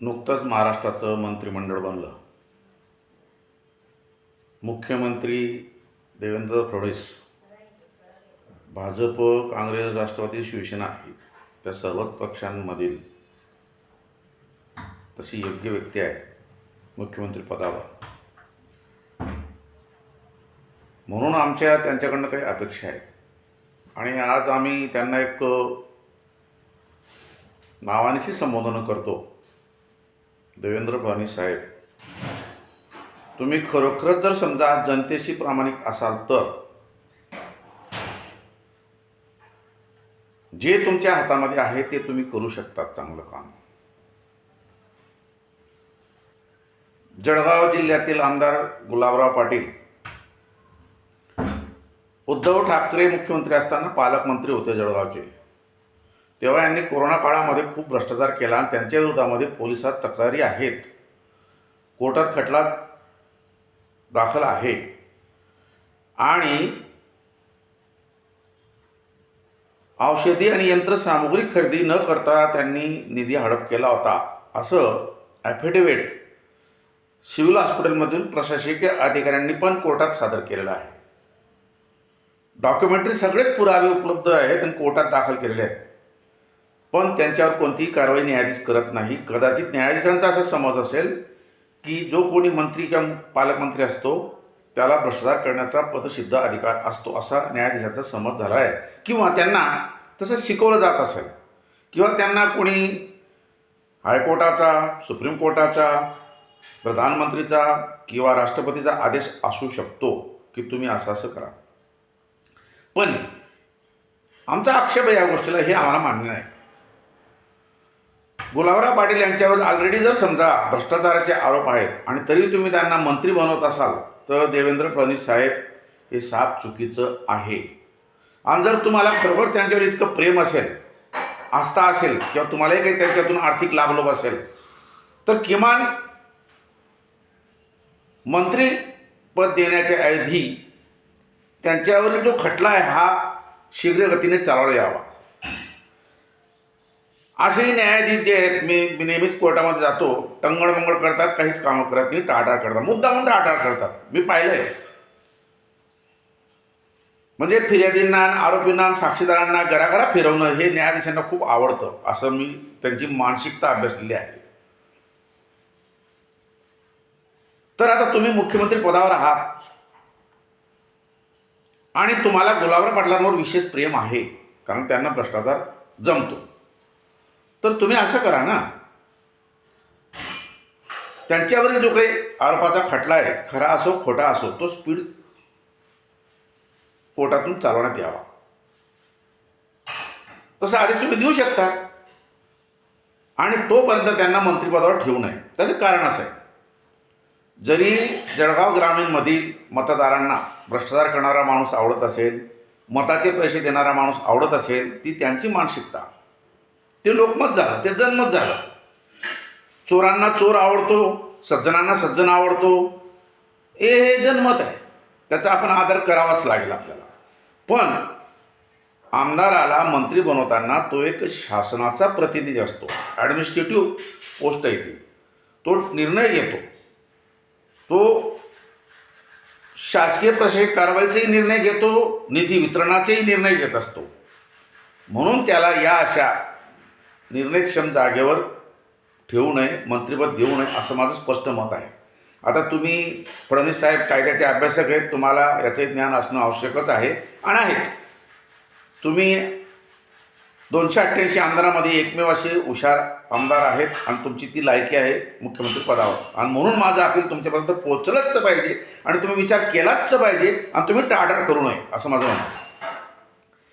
नुकतंच महाराष्ट्राचं मंत्रिमंडळ बनलं. मुख्यमंत्री देवेंद्र फडणवीस भाजप काँग्रेस राष्ट्रवादी शिवसेना त्या सर्वच पक्षांमधील तशी योग्य व्यक्ती आहे मुख्यमंत्री पदावर. म्हणून आमच्या त्यांच्याकडनं काही अपेक्षा आहेत. आणि आज आम्ही त्यांना एक नावानिशी संबोधन करतो. देवेंद्र फडणवीस साहेब तुम्ही खरोखरच जर समजा जनतेशी प्रामाणिक असाल तर जे तुमच्या हातामध्ये आहे ते तुम्ही करू शकतात चांगलं काम. जळगाव जिल्ह्यातील आमदार गुलाबराव पाटील उद्धव ठाकरे मुख्यमंत्री असताना पालकमंत्री होते जळगावचे. तेव्हा यांनी कोरोना काळामध्ये खूप भ्रष्टाचार केला आणि त्यांच्या विरोधामध्ये पोलिसात तक्रारी आहेत. कोर्टात खटला दाखल आहे. आणि औषधी आणि यंत्रसामुग्री खरेदी न करता त्यांनी निधी हडप केला होता. असं ॲफिडेव्हिट सिव्हिल हॉस्पिटलमधील प्रशासकीय अधिकाऱ्यांनी पण कोर्टात सादर केलेलं आहे. डॉक्युमेंटरी सगळेच पुरावे उपलब्ध आहेत आणि कोर्टात दाखल केलेले आहेत. पण त्यांच्यावर कोणतीही कारवाई न्यायाधीश करत नाही. कदाचित न्यायाधीशांचा असा समज असेल की जो कोणी मंत्री किंवा पालकमंत्री असतो त्याला भ्रष्टाचार करण्याचा पदसिद्ध अधिकार असतो असा न्यायाधीशाचा समज झाला आहे. किंवा त्यांना तसं शिकवलं जात असेल किंवा त्यांना कोणी हायकोर्टाचा सुप्रीम कोर्टाचा प्रधानमंत्रीचा किंवा राष्ट्रपतीचा आदेश असू शकतो की तुम्ही असं असं करा. पण आमचा आक्षेप आहे या गोष्टीला हे आम्हाला मान्य नाही. गुलाबराव पाटील यांच्यावर ऑलरेडी जर समजा भ्रष्टाचाराचे आरोप आहेत आणि तरी तुम्ही त्यांना मंत्री बनवत असाल तर देवेंद्र फडणवीस साहेब हे साप चुकीचं आहे. आणि जर तुम्हाला खरोखर त्यांच्यावर इतकं प्रेम असेल आस्था असेल किंवा तुम्हालाही काही त्यांच्यातून आर्थिक लाभ लोभ असेल तर किमान मंत्रीपद देण्याच्या आधी त्यांच्यावरील जो खटला आहे हा शीघ्रगतीने चालवला यावा. असेही न्यायाधीश जे आहेत मी मी नेहमीच कोर्टामध्ये जातो टंगडमंगड करतात काहीच कामं करत नाही टाळाटाळ करतात. मुद्दा म्हणून करतात. मी पाहिलंय. म्हणजे फिर्यादींना आरोपींना साक्षीदारांना घराघरा फिरवणं हे न्यायाधीशांना खूप आवडतं असं मी त्यांची मानसिकता अभ्यासलेली आहे. तर आता तुम्ही मुख्यमंत्री पदावर आहात. आणि तुम्हाला गुलाबराव पाटलांवर विशेष प्रेम आहे कारण त्यांना भ्रष्टाचार जमतो. तर तुम्ही असं करा ना. त्यांच्यावरील जो काही आरोपाचा खटला आहे खरा असो खोटा असो तो स्पीड कोर्टातून चालवण्यात यावा. तसं आदेश तुम्ही देऊ शकता. आणि तोपर्यंत त्यांना मंत्रिपदावर ठेवू नये. त्याचं कारण असं आहे. जरी जळगाव ग्रामीणमधील मतदारांना भ्रष्टाचार करणारा माणूस आवडत असेल मताचे पैसे देणारा माणूस आवडत असेल ती त्यांची मानसिकता. ते लोकमत झालं ते जनमत झालं. चोरांना चोर आवडतो सज्जनांना सज्जन आवडतो. हे हे जनमत आहे. त्याचा आपण आदर करावाच लागेल आपल्याला. पण आमदाराला मंत्री बनवताना तो एक शासनाचा प्रतिनिधी असतो. ॲडमिनिस्ट्रेटिव्ह पोस्ट आहे ती. तो निर्णय घेतो. तो शासकीय प्रशासकीय कारवाईचाही निर्णय घेतो निधी वितरणाचेही निर्णय घेत असतो. म्हणून त्याला या अशा निर्णयक्षम जागेवर ठेवू नये मंत्रिपद देऊ नये असं माझं स्पष्ट मत आहे. आता तुम्ही फडणवीस साहेब कायद्याचे अभ्यासक आहेत तुम्हाला याचे ज्ञान असणं आवश्यकच आहे. आणि आहेत. तुम्ही दोनशे अठ्ठ्याऐंशी आमदारामध्ये एकमेव असे हुशार आमदार आहेत आणि तुमची ती लायकी आहे मुख्यमंत्री पदावर. आणि म्हणून माझं अपील तुमच्यापर्यंत पोचलंच पाहिजे आणि तुम्ही विचार केलाच पाहिजे आणि तुम्ही टाळाटाळ करू नये असं माझं म्हणणं आहे.